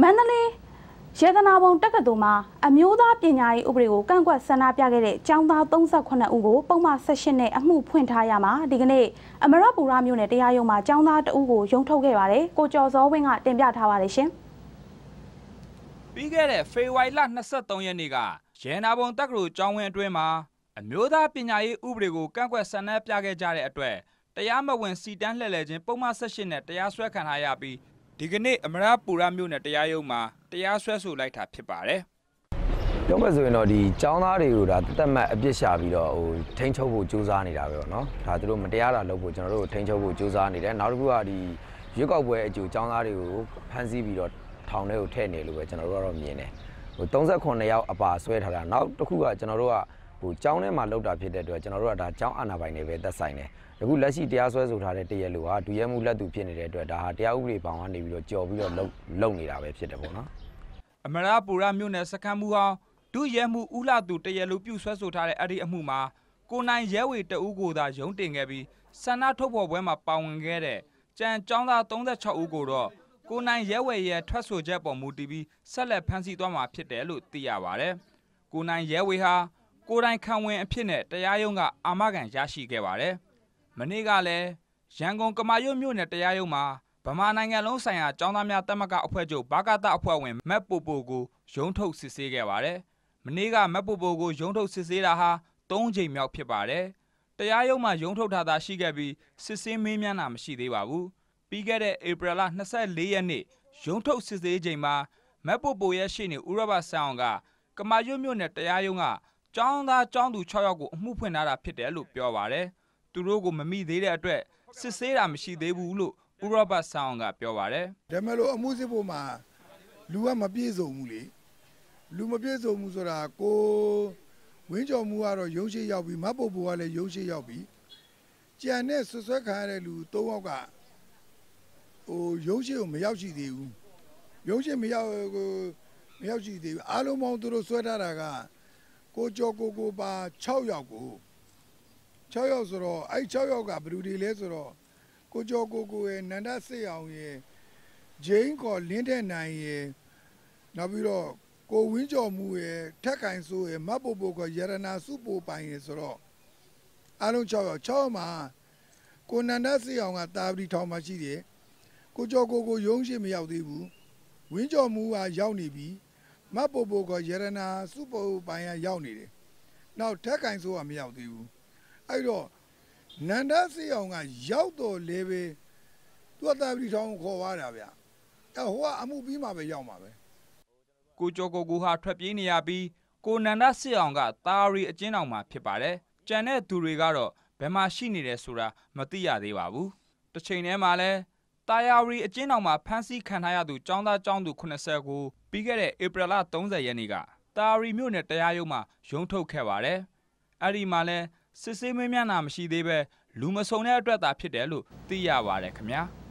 မန္တလေးရေသနာပုံတက္ကသိုလ်မှာအမျိုးသားပညာရေးဥပဒေကိုကန့်ကွက်ဆန္ဒပြခဲ့တဲ့ကျောင်းသား38ဦးကိုပုံမှန်18နဲ့အမှုဖွင့်ထားရမှာဒီကနေ့အမရပူရမြို့နယ်တရားရုံးမှာကျောင်းသားတဦးကိုရုံးထုတ်ခဲ့ပါတယ်ကိုကျော်စောဝင်းကတင်ပြထားပါတယ်ရှင်ပြီးခဲ့တဲ့ဖေဖော်ဝါရီလ23ရက်နေ့ကရဲနာပုံတက္ကသိုလ်ကျောင်းဝင်းအတွင်းမှာအမျိုးသားပညာရေးဥပဒေကိုကန့်ကွက်ဆန္ဒပြခဲ့ကြတဲ့အတွက်တရားမဝင်စီတန်းလှည့်လည်ခြင်းပုံမှန်18နဲ့တရားစွဲခံထားရပြီး ဒီကနေ့အမရပူရမြို့နယ်တရားရုံးမှာတရားစွဲဆိုလိုက်တာဖြစ်ပါတယ်ပြောမယ်ဆိုရင်တော့ဒီចောင်းသားတွေကိုဒါတက်မှတ်အပြစ်ရှာပြီးတော့ဟိုထိန်းချုပ်ဖို့ကြိုးစားနေတာပဲပေါ့နော်ဒါသူတို့မတရားတာလုပ်ဖို့ကျွန်တော်တို့ထိန်းချုပ်ဖို့ကြိုးစားနေတယ်နောက်တစ်ခုကဒီရွက်ကောက်ပွဲအကျိုးចောင်းသားတွေကိုဖမ်းဆီးပြီးတော့ထောင်ထဲကိုထည့်နေလို့ပဲကျွန်တော်တို့ကတော့မြင်တယ်ဟို38ယောက်အပါဆွဲထားတာနောက်တစ်ခုကကျွန်တော်တို့က ဟိုကျောင်းထဲမှာလောက်တာဖြစ်တဲ့အတွက်ကျွန်တော်တို့ကဒါကျောင်းအာဏာပိုင်တွေပဲသက်ဆိုင်တယ်အခုလက်ရှိတရားစွဲဆိုထားတဲ့တရားလိုဟာဒူရဲမှုလက်သူဖြစ်နေတဲ့အတွက်ဒါဟာတရားဥပဒေဘောင်ကနေပြီးတော့ကြော်ပြီးတော့လုံလုံနေတာပဲဖြစ်တယ်ပေါ့နော်အမရပူရမြို့နယ်စခန်းမှုဟောင်းဒူရဲမှုဥလှသူတရားလိုပြုဆွဲဆိုထားတဲ့အဲ့ဒီအမှုမှာကိုနိုင်ရဲဝေတဦးကိုသာရုံးတင်ခဲ့ပြီးဆန္ဒထုတ်ဖော်ပွဲမှာပါဝင်ခဲ့တဲ့ကြံကျောင်းသား36ဦးကိုတော့ကိုနိုင်ရဲဝေရဲ့ထွက်ဆိုချက်ပေါ်မူတည်ပြီးဆက်လက်ဖမ်းဆီးသွားမှာဖြစ်တယ်လို့သိရပါဗျ။ကိုနိုင်ရဲဝေဟာ ကိုယ်တိုင်ခံဝင်အဖြစ်နဲ့တရားရုံးကအာမခံရရှိခဲ့ပါတယ်။မနေ့ကလည်းရန်ကုန်ကမာရွတ်မြို့နယ်တရားရုံးမှာဗမာနိုင်ငံလုံးဆိုင်ရာចောင်းသားများတက်မကအဖွဲ့ချုပ်ဘာကတအဖွဲ့ဝင်မက်ပိုပိုကိုရုံးထုတ်စစ်ဆေးခဲ့ပါတယ်။မနေ့ကမက်ပိုပိုကိုရုံးထုတ်စစ်ဆေးတာဟာ၃ချိန်မြောက်ဖြစ်ပါတယ်။တရားရုံးမှာရုံးထုတ်ထားတာရှိခဲ့ပြီးစစ်ဆေးမေးမြန်းတာမရှိသေးပါဘူး။ပြီးခဲ့တဲ့ဧပြီလ24ရက်နေ့ရုံးထုတ်စစ်ဆေးချိန်မှာမက်ပိုပိုရဲ့ရှေ့နေဦးရဘဆန်အောင်ကကမာရွတ်မြို့နယ်တရားရုံးက ចောင်းသားចောင်းသူ6ယောက်ကိုအမှုဖွင့်ထားတာဖြစ်တယ်လို့ပြောပါတယ်။သူတို့ကိုမမိသေးတဲ့အတွက်စစ်ဆေးတာမရှိသေးဘူးလို့ဦးရဘဆန်အောင်ကပြောပါတယ်။ဒါပေမဲ့လို့အမှုစစ်ဖို့မှာလူကမပြည့်စုံဘူးလေလူမပြည့်စုံဘူးဆိုတာကိုဝင်းကြော်မှုကတော့ရုံးရှိရောက်ပြီးမတ်ပုတ်ပူကလည်းရုံးရှိရောက်ပြီးကြံနဲ့ဆွဆွဲခံရတဲ့လူ၃ယောက်ကဟိုရုံးရှိကိုမရောက်ရှိသေးဘူးရုံးရှိမရောက်ကိုမရောက်ရှိသေးဘူးအားလုံးပေါင်းသူတို့ဆွဲထားတာက ကိုကျော်ကိုကိုပါ6ယောက်ကို6ယောက်ဆိုတော့အဲ့6ယောက်ကဘယ်သူတွေလဲဆိုတော့ကိုကျော်ကိုကိုရဲ့နန္ဒစစ်အောင်ရဲ့ဂျိန်းကော်လင်းတဲ့နိုင်ရယ်နောက်ပြီးတော့ကိုဝင်းကျော်မှုရယ်ထက်ကင်ဆိုးရယ်မတ်ပိုပိုကရတနာစုပိုပိုင်ရယ်ဆိုတော့အားလုံး6ယောက်6ယောက်မှာကိုနန္ဒစီအောင်ကတာပတိထောင်မှာရှိတယ်ကိုကျော်ကိုကိုရုံးရှိမရောက်သေးဘူးဝင်းကျော်မှုကရောက်နေပြီ မတ်ပိုပိုကရတနာစုပိုပိုင်ကရောက်နေတယ်နောက်ထက်ကင်ဆိုးကမရောက်သေးဘူးအဲ့တော့နန္ဒစီအောင်ကရောက်တော့လေပဲသူကတာပတိထောင်ကိုခေါ်သွားတာဗျအဲဟိုကအမှုပြီးမှပဲရောက်မှာပဲကိုကျော်ကိုကိုဟာထွက်ပြေးနေရပြီးကိုနန္ဒစစ်အောင်ကတာရီအကျဉ်းအောင်မှာဖြစ်ပါတယ်။ကြံတဲ့သူတွေကတော့ဘယ်မှာရှိနေတယ်ဆိုတာမသိရသေးပါဘူး။တစ်ချိန်တည်းမှာလည်း တာယာရီအကျဉ်းအောင်မှာဖမ်းဆီးခံထားရသူចောင်းသားចောင်းသူ80ကိုပြီးခဲ့တဲ့ဧပြီလ30ရက်နေ့ကတာရီမြို့နယ်တရားရုံးမှာရုံးထုတ်ခဲ့ပါတယ်။အဲ့ဒီမှာလည်းစစ်ဆေးမင်းများနာမရှိသေးပဲလူမစုံတဲ့အတွက်သာဖြစ်တယ်လို့သိရပါတယ်ခင်ဗျာ။